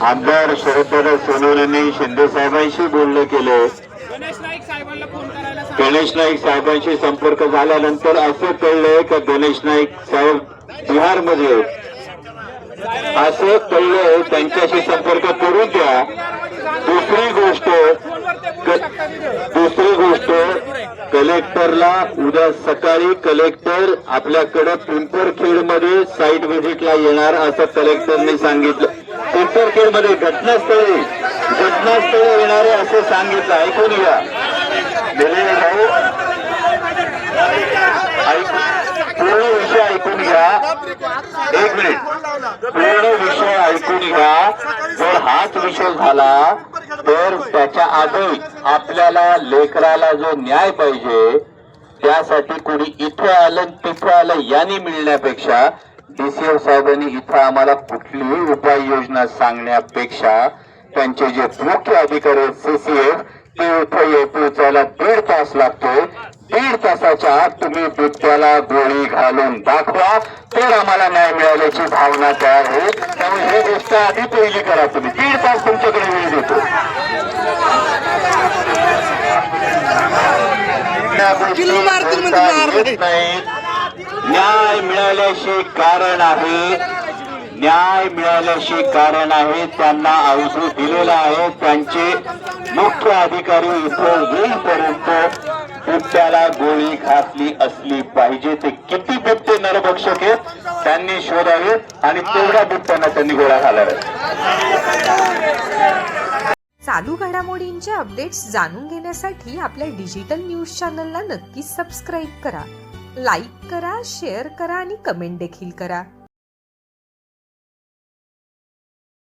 आमदार शरददादा सोनवणे शिंदे साहेबांशी बोलणं केलं. गणेश नाईक साहेबांशी संपर्क झाल्यानंतर असं कळलंय का गणेश नाईक साहेब बिहारमध्ये. असं कळलंय त्यांच्याशी संपर्क करून द्या. दुसरी गोष्ट दुसरी गोष्ट कलेक्टरला उद्या सकाळी कलेक्टर आपल्याकडे पिंपरखेडमध्ये साईट व्हिजिटला येणार असं कलेक्टरने सांगितलं. पिंपरखेडमध्ये घटनास्थळी घटनास्थळी येणारे असे सांगितलं. ऐकून घ्या. दिलेले भाऊ पूर्ण विषय ऐकून घ्या. एक मिनिट. पूर्ण विषय ऐकून घ्या. जर हाच विषय झाला तर त्याच्या आधी आपल्याला लेकराला जो न्याय पाहिजे त्यासाठी कुणी इथं आलं तिथं आलं यांनी मिळण्यापेक्षा डीसीएफ साहेबांनी इथं आम्हाला कुठलीही उपाययोजना सांगण्यापेक्षा त्यांचे जे मुख्य अधिकारी आहेत सीसीएफ ते इथं पोहोचायला दीड तास लागतोय. दीड तासाच्या आत तुम्ही बिबट्याला गोळी घालून दाखवा. तर आम्हाला न्याय मिळाल्याची भावना तयार होईल त्यामुळे ही गोष्ट आधी पहिली करा तुम्ही. दीड तास तुमच्याकडे वेळ देतो. गोष्टी किल्ली न्याय मिळाल्याशी कारण आहे. न्याय मिळाल्याशी कारण आहे. त्यांना अवधू दिलेला आहे. त्यांचे मुख्य अधिकारी इथं येईपर्यंत बिबट्याला गोळी घातली असली पाहिजे. ते किती बिबटे नरभक्षक आहेत त्यांनी शोधावे आणि तेवढ्या बिबट्यांना त्यांनी गोळ्या घालाव्यात चालू घडामोडींचे अपडेट्स जाणून घेण्यासाठी आपल्या डिजिटल न्यूज चॅनलला नक्कीच सबस्क्राईब करा. लाईक करा शेअर करा आणि कमेंट देखील करा.